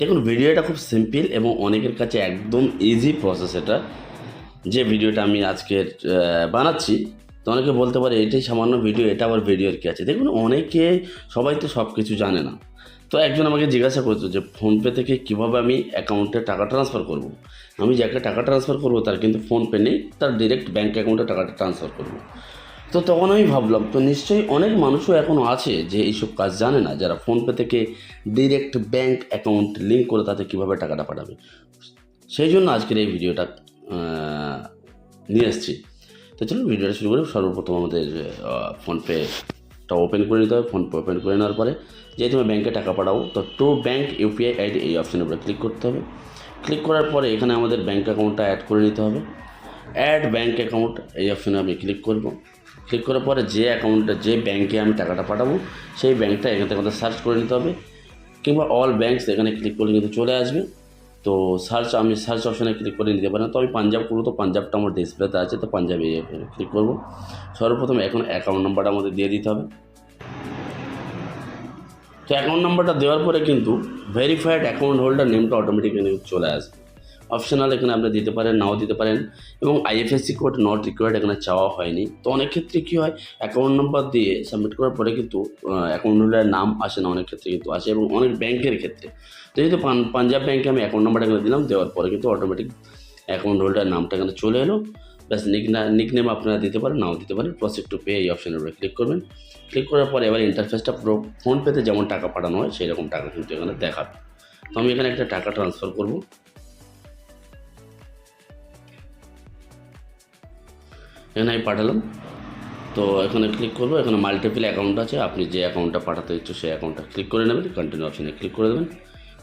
দেখুন, ভিডিওটা খুব সিম্পল এবং অনেকের কাছে একদম ইজি প্রসেস এটা। যে ভিডিওটা আমি আজকে বানাচ্ছি, তো অনেকে বলতে পারে এটাই সামান্য ভিডিও, এটা আবার ভিডিওর কী আছে? দেখুন, অনেকে, সবাই তো সব কিছু জানে না। তো একজন আমাকে জিজ্ঞাসা করতো যে ফোনপে থেকে কীভাবে আমি অ্যাকাউন্টে টাকা ট্রান্সফার করব। আমি যাকে টাকা ট্রান্সফার করব, তার কিন্তু ফোনপে নেই, তার ডিরেক্ট ব্যাঙ্ক অ্যাকাউন্টে টাকাটা ট্রান্সফার করব। তো তখন আমি ভাবলাম, তো নিশ্চয়ই অনেক মানুষও এখনও আছে যে এইসব কাজ জানে না, যারা ফোনপে থেকে ডিরেক্ট ব্যাঙ্ক অ্যাকাউন্ট লিঙ্ক করে তাতে কীভাবে টাকাটা পাঠাবে। সেই জন্য আজকের এই ভিডিওটা নিয়ে এসেছি। তো চলুন ভিডিওটা শুরু করি। সর্বপ্রথম আমাদের ফোনপেটা ওপেন করে নিতে হবে। ফোনপে ওপেন করে নেওয়ার পরে যেহেতু আমি ব্যাঙ্কে টাকা পাঠাবো, তো টু ব্যাঙ্ক ইউপিআই আইডি এই অপশানের উপরে ক্লিক করতে হবে। ক্লিক করার পরে এখানে আমাদের ব্যাঙ্ক অ্যাকাউন্টটা অ্যাড করে নিতে হবে। অ্যাড ব্যাঙ্ক অ্যাকাউন্ট এই অপশানে আমি ক্লিক করব। ক্লিক করার পরে যে অ্যাকাউন্টটা যে ব্যাঙ্কে আমি টাকাটা পাঠাবো, সেই ব্যাঙ্কটা এখান থেকে আমাদের সার্চ করে নিতে হবে। কিংবা অল ব্যাঙ্কস এখানে ক্লিক করলে কিন্তু চলে আসবে। তো সার্চ আমি সার্চ অপশানে ক্লিক করে নিতে পারেন তো আমি পাঞ্জাব করব তো পাঞ্জাবটা আমার ডিসপ্লেতে আছে, তো পাঞ্জাবে ক্লিক করব। সর্বপ্রথম এখন অ্যাকাউন্ট নাম্বারটা আমাদের দিয়ে দিতে হবে। তো অ্যাকাউন্ট নাম্বারটা দেওয়ার পরে কিন্তু ভেরিফাইড অ্যাকাউন্ট হোল্ডার নেমটা অটোমেটিক্যালি চলে আসবে। অপশনাল এখানে আপনি দিতে পারেন, নাও দিতে পারেন। এবং আইএফএসসি কোড নট রিকোয়ার্ড এখানে চাওয়া হয়নি। তো অনেক ক্ষেত্রে কী হয় অ্যাকাউন্ট নাম্বার দিয়ে সাবমিট করার পরে কিন্তু অ্যাকাউন্ট হোল্ডারের নাম আসে না, অনেক ক্ষেত্রে কিন্তু আসে এবং অনেক ব্যাংকের ক্ষেত্রে। তো যেহেতু পাঞ্জাব ব্যাংকে আমি অ্যাকাউন্ট নাম্বারটা এখানে দিলাম, দেওয়ার পরে কিন্তু অটোমেটিক অ্যাকাউন্ট হোল্ডার নামটা এখানে চলে এলো। ব্যাস নিক নেম আপনারা দিতে পারেন, নাও দিতে পারেন প্রসেস টু পে এই অপশানের উপরে ক্লিক করবেন। ক্লিক করার পরে এবার ইন্টারফেসটা পুরো ফোনপেতে যেমন টাকা পাঠানো হয় সেই রকম টাকা কিন্তু এখানে দেখাবে। তো আমি এখানে একটা টাকা ট্রান্সফার করব। এখানে আমি পাঠালাম। তো এখানে ক্লিক করব এখানে মাল্টিপল অ্যাকাউন্ট আছে। আপনি যে অ্যাকাউন্টটা পাঠাতে ইচ্ছো সেই অ্যাকাউন্টটা ক্লিক করে নেবেন। কন্টিনিউ অপশানে ক্লিক করে দেবেন।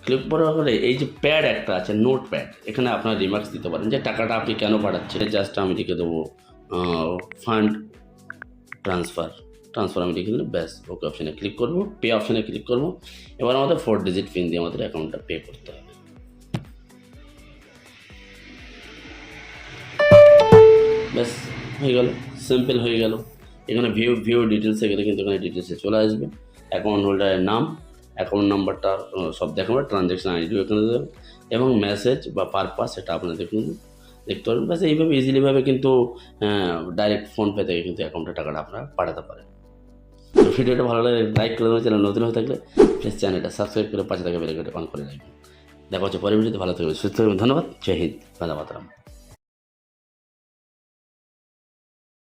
ক্লিক করার পরে এই যে প্যাড একটা আছে নোট প্যাড এখানে আপনার রিমার্কস দিতে পারেন যে টাকাটা আপনি কেন পাঠাচ্ছেন। জাস্ট আমি লিখে দেবো ফান্ড ট্রান্সফার ট্রান্সফার আমি লিখে দিলাম, ব্যাস ওকে অপশানে ক্লিক করব। পে অপশানে ক্লিক করব। এবার আমাদের ফোর ডিজিট পিন দিয়ে আমাদের অ্যাকাউন্টটা পে করতে হবে। ব্যাস হয়ে গেল সিম্পল হয়ে গেল। এখানে ভিউ ভিউ ডিটেলসে গেলে কিন্তু এখানে ডিটেলসে চলে আসবে। অ্যাকাউন্ট হোল্ডারের নাম অ্যাকাউন্ট নাম্বারটা সব দেখাবে ট্রানজ্যাকশন আইডিও এখানে দেবে। এবং মেসেজ বা পারপাস সেটা আপনারা দেখুন দেখতে পারবেন। ব্যাস, এইভাবে ইজিলিভাবে কিন্তু ডাইরেক্ট ফোনপে থেকে কিন্তু অ্যাকাউন্টে টাকাটা আপনারা পাঠাতে পারেন। তো ভিডিওটা ভালো লাগে লাইক করে দেবেন, চ্যানেল নতুন হয়ে থাকলে প্লিজ চ্যানেলটা সাবস্ক্রাইব করে পাশে থাকা বেলাইকনটা অন করে রাখবেন। দেখা হচ্ছে পরের ভিডিওতে, ভালো থাকবে সুস্থ থাকবেন, ধন্যবাদ, জয় হিন্দ মাতারাম।